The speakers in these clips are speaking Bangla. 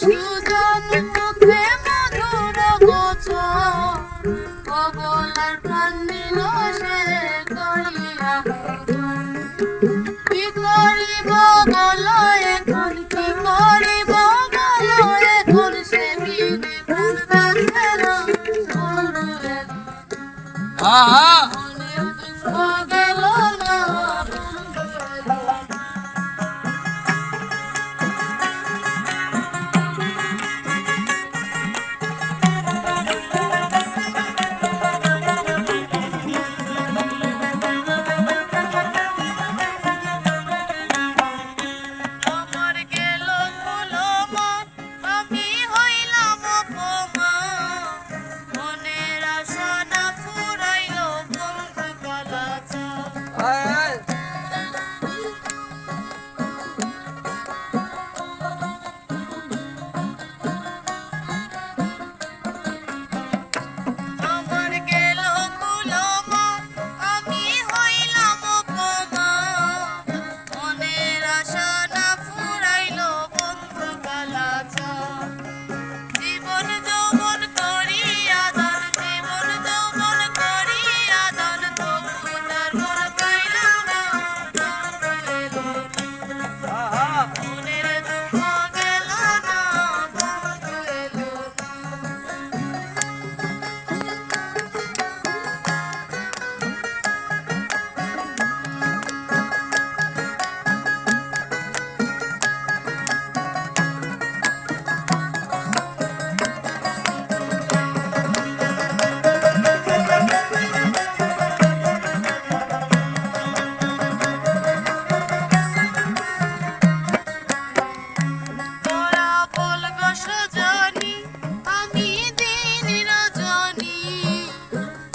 সুজন মুখে মধুর গোছ কবলার প্রাণ সে હા હા.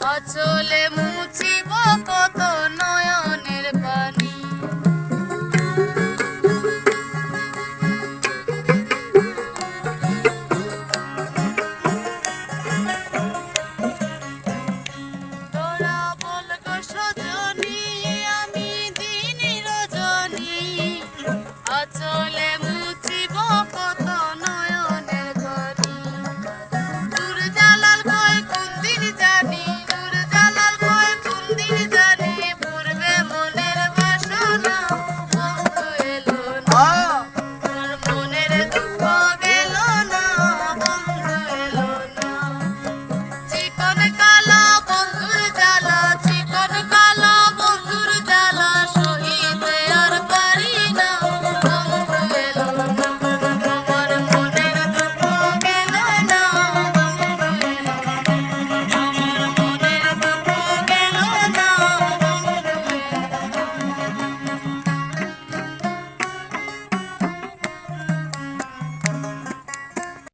অচলে মুছিব কত নয়